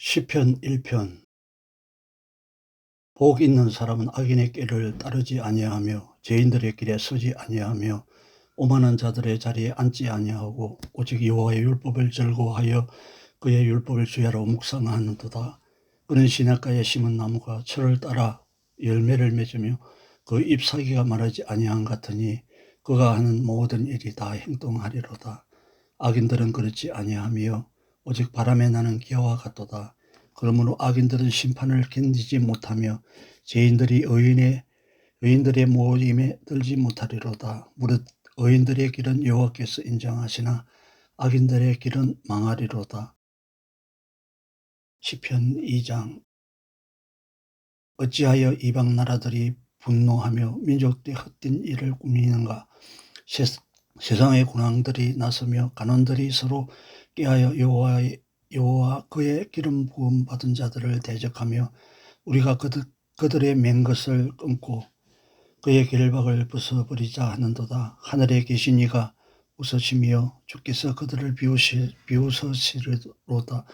시편 1편 복 있는 사람은 악인의 길을 따르지 아니하며 죄인들의 길에 서지 아니하며 오만한 자들의 자리에 앉지 아니하고 오직 여호와의 율법을 즐거워하여 그의 율법을 주야로 묵상하는도다. 그는 시냇가에 심은 나무가 철을 따라 열매를 맺으며 그 잎사귀가 마르지 아니한 같으니 그가 하는 모든 일이 다 행동하리로다. 악인들은 그렇지 아니하며 오직 바람에 나는 기와 같도다. 그러므로 악인들은 심판을 견디지 못하며 죄인들이 의인의 의인들의 모임에 들지 못하리로다. 무릇 의인들의 길은 여호와께서 인정하시나 악인들의 길은 망하리로다. 시편 2장 어찌하여 이방 나라들이 분노하며 민족들이 헛된 일을 꾸미는가 세, 세상의 군왕들이 나서며 간원들이 서로 깨하여 여호와의 여호와 그의 기름 부음 받은 자들을 대적하며 우리가 그들, 그들의 맹것을 끊고 그의 길박을 부숴버리자 하는도다. 하늘에 계신 이가 웃으시며 주께서 그들을 비우시, 비웃으시리로다.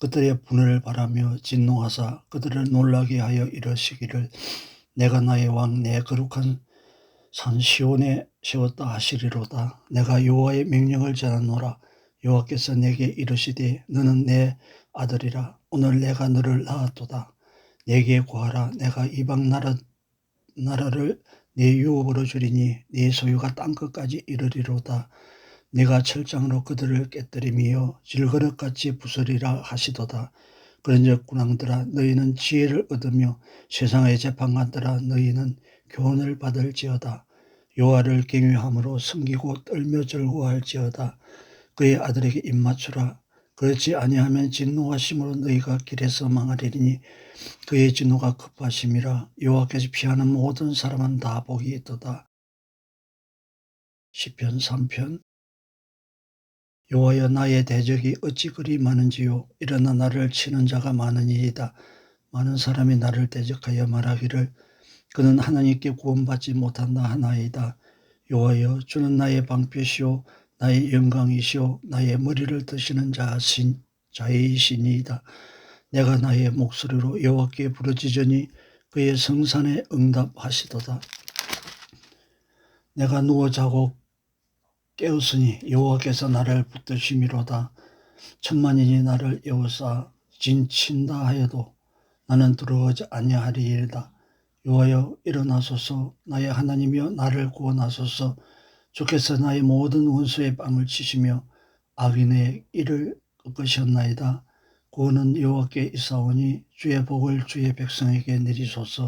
그들의 분을 바라며 진노하사 그들을 놀라게 하여 이러시기를 내가 나의 왕 내 거룩한 산 시온에 세웠다 하시리로다. 내가 여호와의 명령을 전하노라. 여호와께서 내게 이르시되 너는 내 아들이라. 오늘 내가 너를 낳았도다. 내게 구하라. 내가 이방 나라 나라를 내 유업으로 주리니 네 소유가 땅 끝까지 이르리로다. 내가 철장으로 그들을 깨뜨리며 질그릇같이 부수리라 하시도다. 그런즉 군왕들아 너희는 지혜를 얻으며 세상의 재판관들아 너희는 교훈을 받을지어다 여호와를 경외함으로 섬기고 떨며 즐거워할지어다 그의 아들에게 입맞추라. 그렇지 아니하면 진노하심으로 너희가 길에서 망하리니 그의 진노가 급하심이라 여호와께서 피하는 모든 사람은 다 복이 있도다. 시편 3편 여호와여 나의 대적이 어찌 그리 많은지요 일어나 나를 치는 자가 많으니이다. 많은 사람이 나를 대적하여 말하기를 그는 하나님께 구원받지 못한다 하나이다. 여호와여 주는 나의 방패시오 나의 영광이시오 나의 머리를 드시는 자신 자이시니이다. 내가 나의 목소리로 여호와께 부르짖으니 그의 성산에 응답하시도다. 내가 누워 자고 깨었으니 여호와께서 나를 붙드심이로다. 천만인이 나를 에워싸 진친다 하여도 나는 두려워하지 아니하리이다. 여호와여 일어나소서. 나의 하나님이여 나를 구원하소서. 주께서 나의 모든 원수의 빵을 치시며 악인의 일을 꺾으셨나이다. 구원은 여호와께 있사오니 주의 복을 주의 백성에게 내리소서.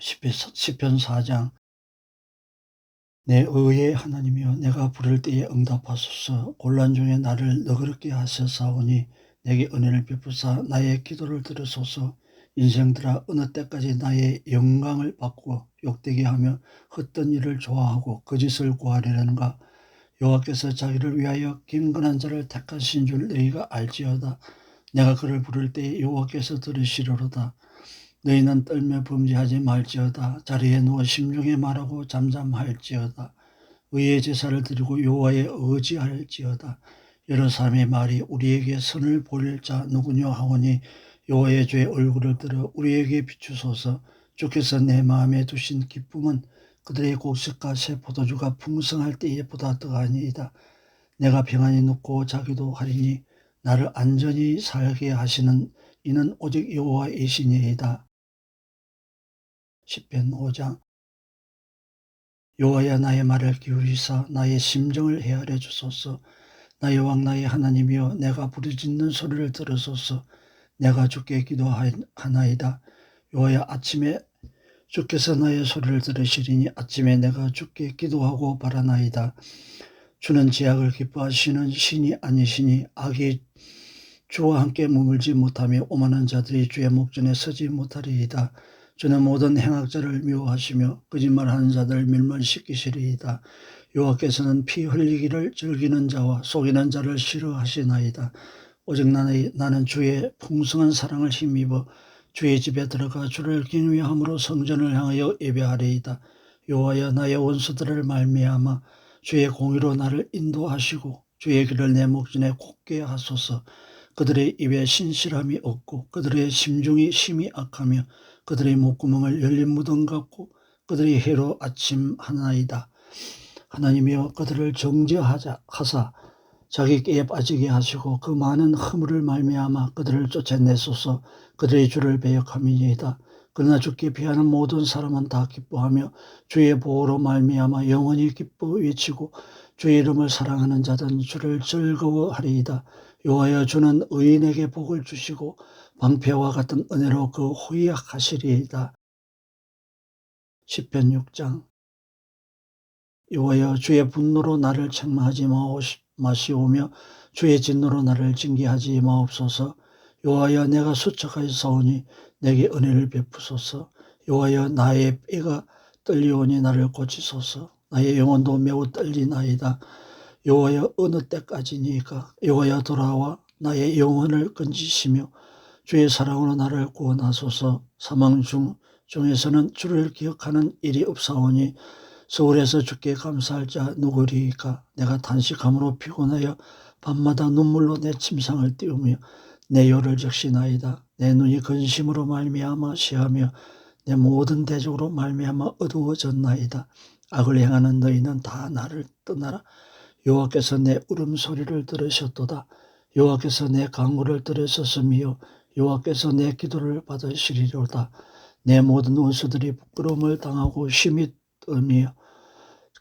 시편 4장. 내 의의 하나님이여 내가 부를 때에 응답하소서. 곤란 중에 나를 너그럽게 하셨사오니 내게 은혜를 베푸사 나의 기도를 들으소서 인생들아 어느 때까지 나의 영광을 받고 욕되게 하며 헛된 일을 좋아하고 거짓을 구하려는가? 여호와께서 자기를 위하여 경건한 자를 택하신 줄 너희가 알지어다. 내가 그를 부를 때 여호와께서 들으시려로다. 너희는 떨며 범죄하지 말지어다. 자리에 누워 심중에 말하고 잠잠할지어다. 의의 제사를 드리고 여호와의 의지할지어다. 여러 사람의 말이 우리에게 선을 보일 자 누구냐 하오니 여호와의 얼굴을 들어 우리에게 비추소서 주께서 내 마음에 두신 기쁨은 그들의 곡식과 새 포도주가 풍성할 때에 보다 더하니이다. 내가 평안히 눕고 자기도 하리니 나를 안전히 살게 하시는 이는 오직 여호와이시니이다. 10편 5장 여호와야 나의 말을 기울이사 나의 심정을 헤아려 주소서 나의 왕 나의 하나님이여 내가 부르짖는 소리를 들으소서 내가 주께 기도하나이다. 여호야 아침에 주께서 나의 소리를 들으시리니 아침에 내가 주께 기도하고 바라나이다. 주는 제약을 기뻐하시는 신이 아니시니 악이 주와 함께 머물지 못하며 오만한 자들이 주의 목전에 서지 못하리이다. 주는 모든 행악자를 미워하시며 거짓말하는 자들을 멸망시키시리이다. 여호와께서는 피 흘리기를 즐기는 자와 속이는 자를 싫어하시나이다. 오직 나는, 나는 주의 풍성한 사랑을 힘입어 주의 집에 들어가 주를 경외함으로 성전을 향하여 예배하리이다. 여호와여 나의 원수들을 말미암아 주의 공의로 나를 인도하시고 주의 길을 내 목전에 곱게 하소서. 그들의 입에 신실함이 없고 그들의 심중이 심히 악하며 그들의 목구멍을 열린 무덤 같고 그들의 해로 아침 하나이다. 하나님이여 그들을 정죄하자 하사 자기 깨에 빠지게 하시고 그 많은 허물을 말미암아 그들을 쫓아내소서 그들의 주를 배역함이니이다. 그러나 주께 피하는 모든 사람은 다 기뻐하며 주의 보호로 말미암아 영원히 기뻐 외치고 주의 이름을 사랑하는 자들은 주를 즐거워하리이다. 여호와여 주는 의인에게 복을 주시고 방패와 같은 은혜로 그 호의하시리이다. 시편 6장 여호와여 주의 분노로 나를 책망하지 마오시- 마시오며 주의 진노로 나를 징계하지 마옵소서. 여호와여 내가 수척하여 싸우니 내게 은혜를 베푸소서. 여호와여 나의 뼈가 떨리오니 나를 고치소서. 나의 영혼도 매우 떨리나이다. 여호와여 어느 때까지니까 여호와여 돌아와 나의 영혼을 건지시며 주의 사랑으로 나를 구원하소서. 사망 중 중에서는 주를 기억하는 일이 없사오니 서울에서 주께 감사할 자 누구리이까? 내가 단식함으로 피곤하여 밤마다 눈물로 내 침상을 띄우며 내 요를 적시나이다. 내 눈이 근심으로 말미암아 시하며 내 모든 대적으로 말미암아 어두워졌나이다. 악을 행하는 너희는 다 나를 떠나라. 여호와께서 내 울음소리를 들으셨도다. 여호와께서 내 강구를 들으셨으며 여호와께서 내 기도를 받으시리로다. 내 모든 원수들이 부끄러움을 당하고 심히 떨며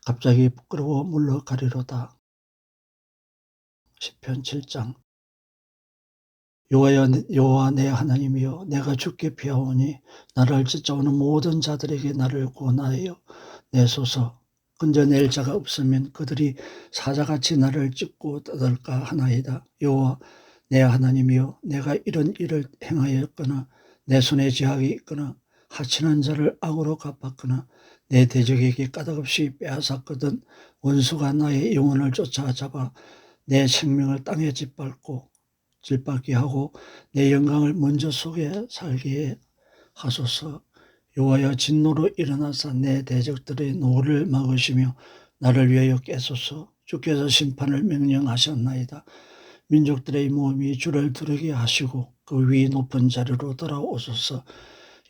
갑자기 부끄러워 물러가리로다. 시편 7장. 여호와여 여호와 내 하나님이여 내가 주께 피하오니 나를 쫓아오는 모든 자들에게 나를 구원하여 내소서. 건져낼 자가 없으면 그들이 사자같이 나를 찢고 떠들까 하나이다. 여호와 내 하나님이여 내가 이런 일을 행하였거나 내 손에 제약이 있거나 하찮은 자를 악으로 갚았거나 내 대적에게 까닭없이 빼앗았거든 원수가 나의 영혼을 쫓아잡아 내 생명을 땅에 짓밟고 짓밟게 하고 내 영광을 먼저 속에 살게 하소서. 여호와여 진노로 일어나서 내 대적들의 노를 막으시며 나를 위하여 깨소서. 주께서 심판을 명령하셨나이다. 민족들의 몸이 주를 두르게 하시고 그 위 높은 자리로 돌아오소서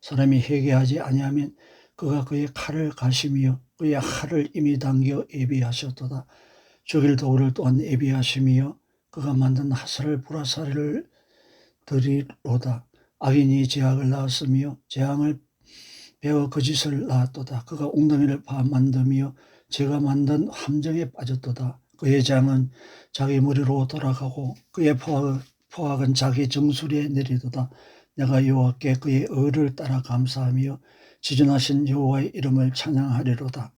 사람이 회개하지 아니하면 그가 그의 칼을 가시며 그의 칼을 이미 당겨 예비하셨도다. 죽일 도구를 또한 예비하시며 그가 만든 하살을 불화살을 드리로다. 악인이 제약을 낳았으며 재앙을 배워 거짓을 낳았도다. 그가 웅덩이를 파 만드며 제가 만든 함정에 빠졌도다. 그의 장은 자기 머리로 돌아가고 그의 포악, 포악은 자기 정수리에 내리도다. 내가 여호와께 그의 의를 따라 감사하며 지존하신 여호와의 이름을 찬양하리로다.